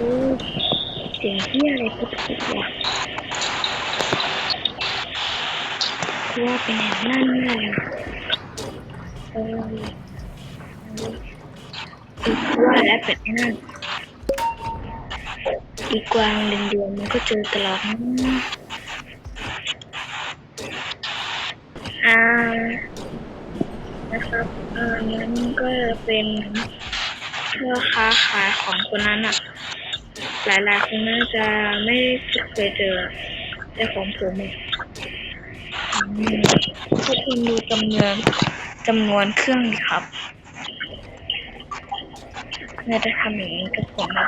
เสียงเที่อะไรพุทธพุทธวะคือว่าเป็นอย่งนั้นแน่เลยเออคือว่าแล้วเป็นนั่นอีกวางเดือนเดือนมันก็เจอตลอดอ่านะครับอ่านั้นก็เป็นพ่อค้าขายของคนนั้นอะ หลายๆคนน่าจะไม่เคยเจอแต่ของผมทุกคนดูจำนวนจำนวนเครื่องดิครับน่าจะทำอย่างนี้กับผมนะ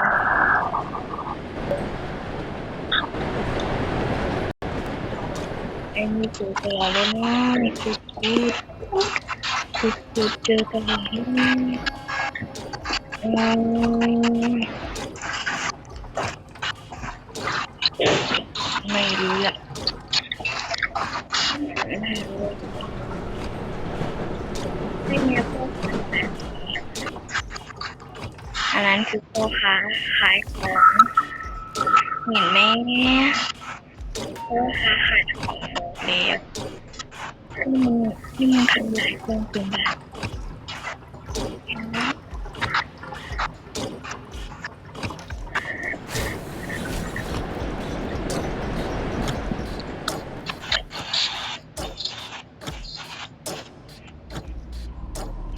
ไอ้นี่เจอตลอดเลยนะนี่คือคือคือคือเจอตลอดเลยนะอืม ไม่รู้อะไม่รู้ไม่มีพวกอันนั้นคือพ่อค้าขายของเห็นไหมพ่อค้าขายของแล้วที่มันที่มันทำหลายคนเป็นแบบเห็นไหม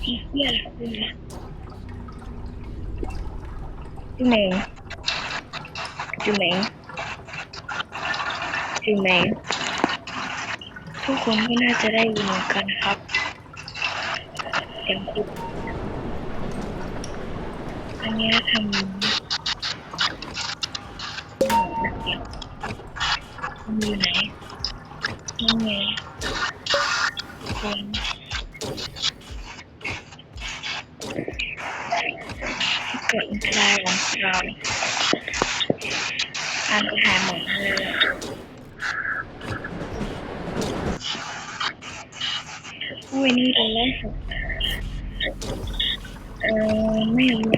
ที่ เหี้ยอะไรคุณนะพี่เมงพี่เมงพี่เมงทุกคนก็น่าจะได้ยินกันครับเสียงคุกอันนี้ทำอยู่ไหนนี่ไงคน เกิดอันตรายของเราอ่านก็หายหมดเลยโอ้ยนี่เป็นแรกสุดเออไม่รู้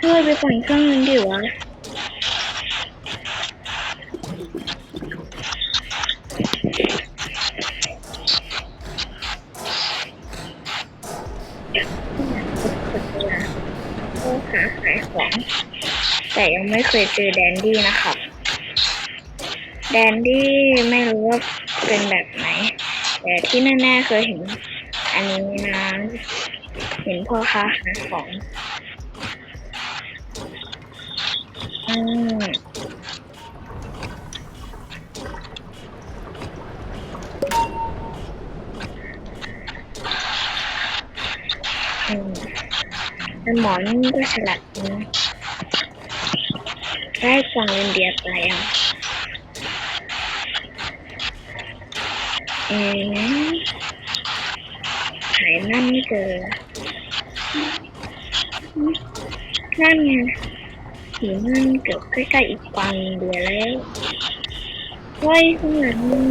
ช่วยไปสั่งเครื่องนึงดิวะ ของ แต่ยังไม่เคยเจอแดนดี้นะครับ แดนดี้ไม่รู้ว่าเป็นแบบไหน แต่ที่แน่ๆเคยเห็น อันนี้นะเห็นพ่อค้าขายของอืมอืม แต่หมอนก็ฉลาดนะได้ฟังเรนเดียไปอะเอ๊หายนั่นไม่เจอ นั่นไงหินนั่นเกือบใกล้ๆอีกฟังเดียวแล้วเฮ้ยข้างหลังมึง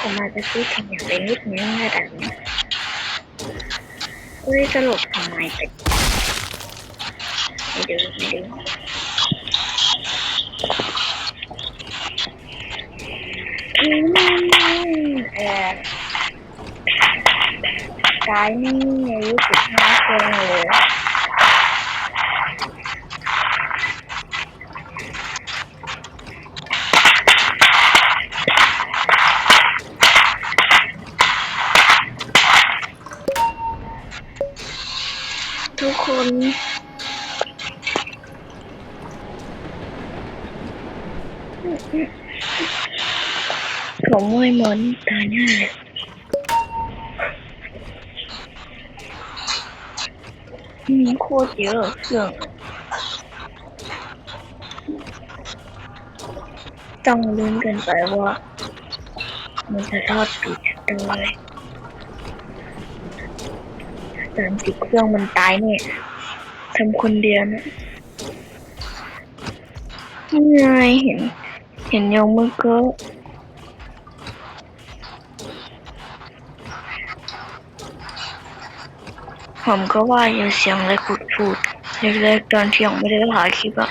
ผมอาจจะพูดคำอย่างไปนิดนึงระดับ นี้เฮ้ยสลบทำไมไปไม่ดูไม่ดูอืมเออกายนี่อายุสิบห้าคนเลยทุกค นผมมยหมอนตายแน่เลยอืมโคตรเยอะเครื่องต้องลุ้นกันไปว่า มันจะทอดปิดเลยสามสิบเครื่องมันตายเนี่ย ทำคนเดียวนะยัไงเห็น เห็นยองมือก็ผมก็ว่าอยู่เสียงเล็กพูดพูดเล็กๆตอนที่ยังไม่ได้ถ่ายคลิปอะ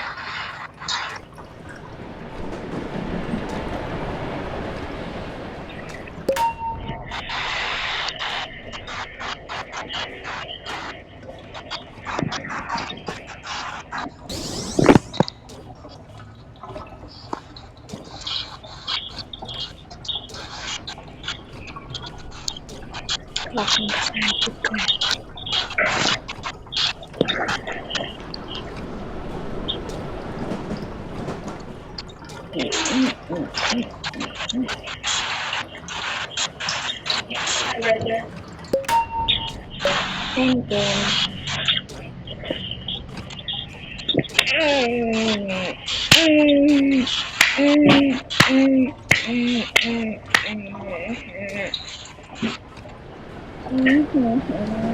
Bakın sen. Thank you. Mm, mm. Thank you.